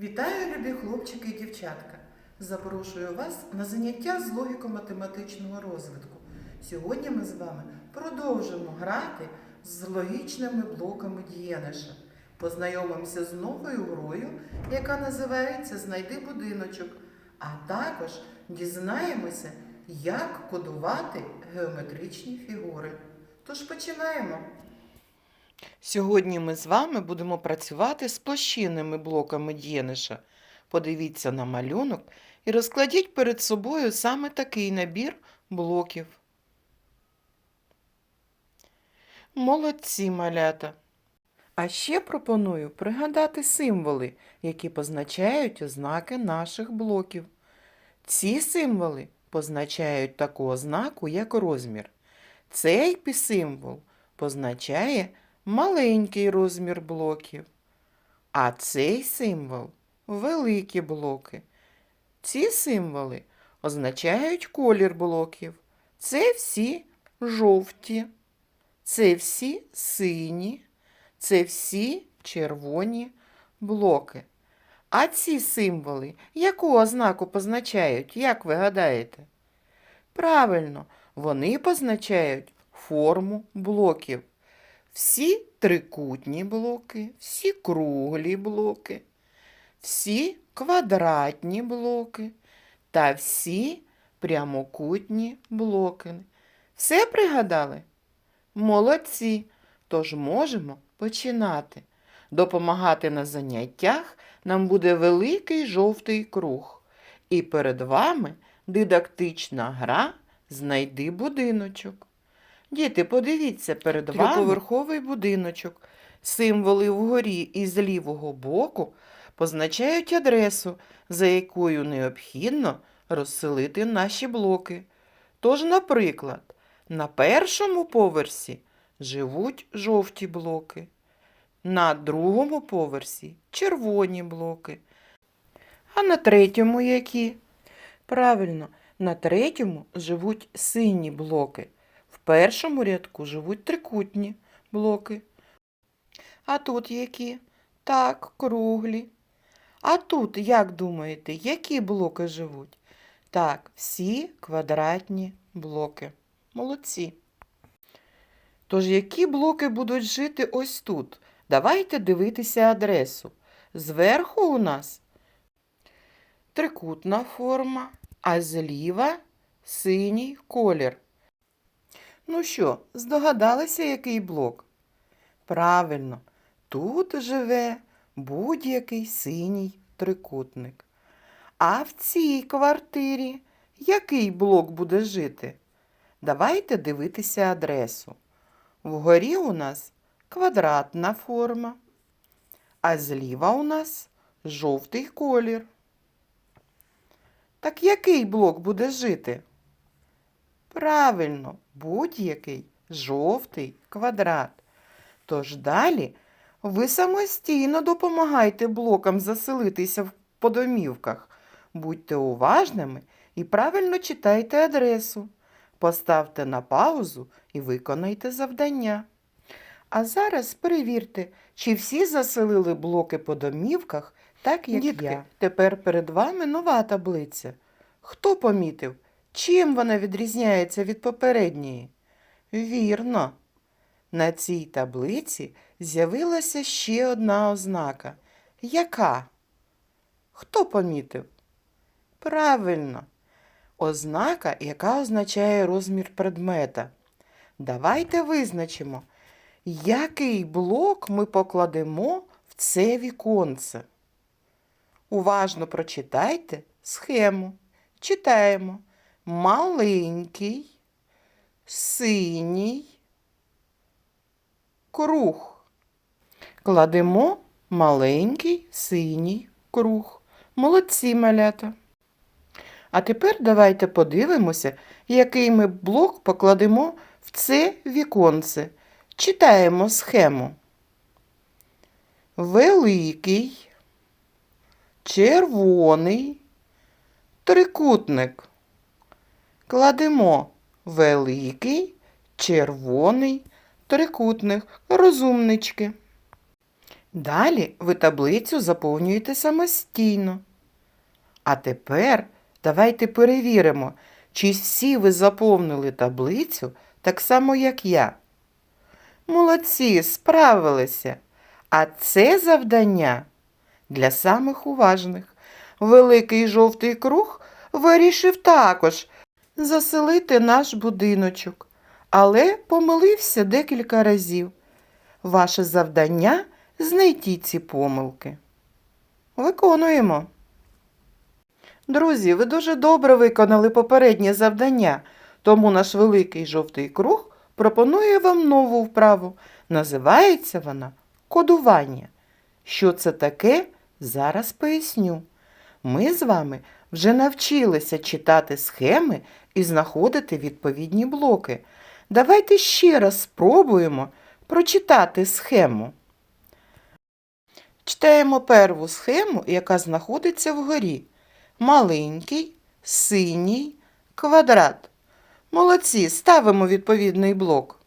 Вітаю, любі хлопчики і дівчатка! Запрошую вас на заняття з логіко-математичного розвитку. Сьогодні ми з вами продовжимо грати з логічними блоками дієниша. Познайомимося з новою грою, яка називається Знайди будиночок, а також дізнаємося, як кодувати геометричні фігури. Тож починаємо. Сьогодні ми з вами будемо працювати з площинними блоками дієниша. Подивіться на малюнок і розкладіть перед собою саме такий набір блоків. Молодці малята! А ще пропоную пригадати символи, які позначають ознаки наших блоків. Ці символи позначають таку ознаку, як розмір. Цей символ позначає маленький розмір блоків, а цей символ великі блоки. Ці символи означають колір блоків. Це всі жовті, це всі сині, це всі червоні блоки. А ці символи яку ознаку позначають, як ви гадаєте? Правильно, вони позначають форму блоків. Всі трикутні блоки, всі круглі блоки, всі квадратні блоки та всі прямокутні блоки. Все пригадали? Молодці! Тож можемо починати. Допомагати на заняттях нам буде великий жовтий круг. І перед вами дидактична гра Знайди будиночок. Діти, подивіться перед вами трьохповерховий будиночок. Символи вгорі і з лівого боку позначають адресу, за якою необхідно розселити наші блоки. Тож, наприклад, на першому поверсі живуть жовті блоки, на другому поверсі червоні блоки. А на третьому які? Правильно, на третьому живуть сині блоки. Першому рядку живуть трикутні блоки. А тут які? Так, круглі. А тут, як думаєте, які блоки живуть? Так, всі квадратні блоки. Молодці. Тож, які блоки будуть жити ось тут? Давайте дивитися адресу. Зверху у нас трикутна форма, а зліва синій колір. Ну що, здогадалися, який блок? Правильно, тут живе будь-який синій трикутник. А в цій квартирі який блок буде жити? Давайте дивитися адресу. Вгорі у нас квадратна форма, а зліва у нас жовтий колір. Так який блок буде жити? Правильно, будь-який жовтий квадрат. Тож далі ви самостійно допомагайте блокам заселитися в подомівках. Будьте уважними і правильно читайте адресу. Поставте на паузу і виконайте завдання. А зараз перевірте, чи всі заселили блоки по домівках, так як Дітки, я. Тепер перед вами нова таблиця. Хто помітив, чим вона відрізняється від попередньої? Вірно. На цій таблиці з'явилася ще одна ознака. Яка? Хто помітив? Правильно. Ознака, яка означає розмір предмета. Давайте визначимо, який блок ми покладемо в це віконце. Уважно прочитайте схему. Читаємо маленький, синій круг. Кладемо маленький синій круг. Молодці малята. А тепер давайте подивимося, який ми блок покладемо в це віконце. Читаємо схему. Великий, червоний, трикутник. Кладемо великий, червоний трикутник. Розумнички. Далі ви таблицю заповнюєте самостійно. А тепер давайте перевіримо, чи всі ви заповнили таблицю так само, як я. Молодці, справилися. А це завдання для самих уважних. Великий жовтий круг вирішив також заселити наш будиночок, але помилився декілька разів. Ваше завдання знайти ці помилки. Виконуємо. Друзі, ви дуже добре виконали попереднє завдання, тому наш великий жовтий круг пропонує вам нову вправу. Називається вона кодування. Що це таке, зараз поясню. Ми з вами вже навчилися читати схеми і знаходити відповідні блоки. Давайте ще раз спробуємо прочитати схему. Читаємо перву схему, яка знаходиться вгорі. Маленький, синій, квадрат. Молодці, ставимо відповідний блок.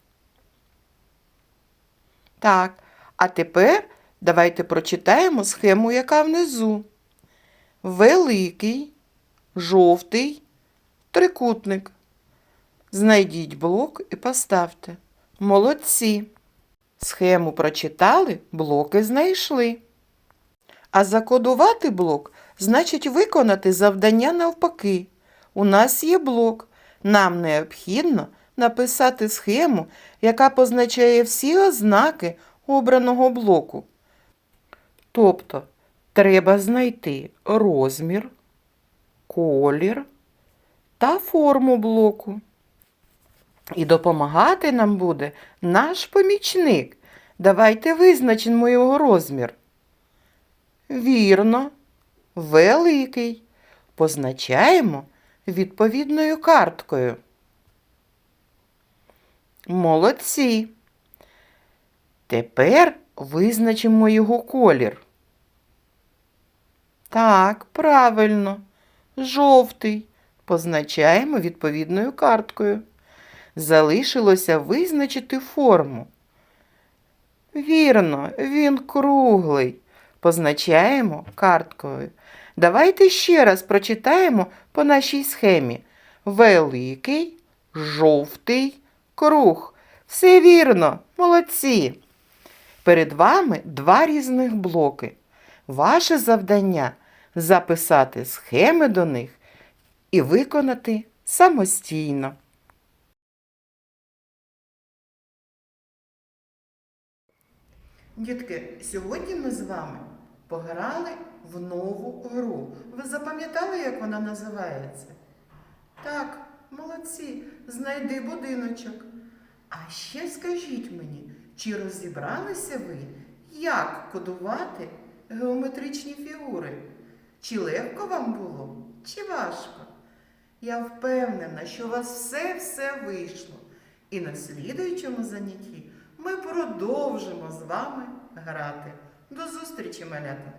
Так, а тепер давайте прочитаємо схему, яка внизу. Великий, жовтий, трикутник. Знайдіть блок і поставте. Молодці. Схему прочитали, блоки знайшли. А закодувати блок значить виконати завдання навпаки. У нас є блок. Нам необхідно написати схему, яка позначає всі ознаки обраного блоку. Тобто треба знайти розмір, колір та форму блоку. І допомагати нам буде наш помічник. Давайте визначимо його розмір. Вірно, великий. Позначаємо відповідною карткою. Молодці. Тепер визначимо його колір. Так, правильно. Жовтий. Позначаємо відповідною карткою. Залишилося визначити форму. Вірно, він круглий. Позначаємо карткою. Давайте ще раз прочитаємо по нашій схемі. Великий, жовтий, круг. Все вірно, молодці. Перед вами два різних блоки. Ваше завдання записати схеми до них і виконати самостійно. Дітки, сьогодні ми з вами пограли в нову гру. Ви запам'ятали, як вона називається? Так, молодці, знайди будиночок. А ще скажіть мені, чи розібралися ви, як кодувати геометричні фігури? Чи легко вам було, чи важко? Я впевнена, що у вас все-все вийшло. І на слідуючому занятті ми продовжимо з вами грати. До зустрічі, малята!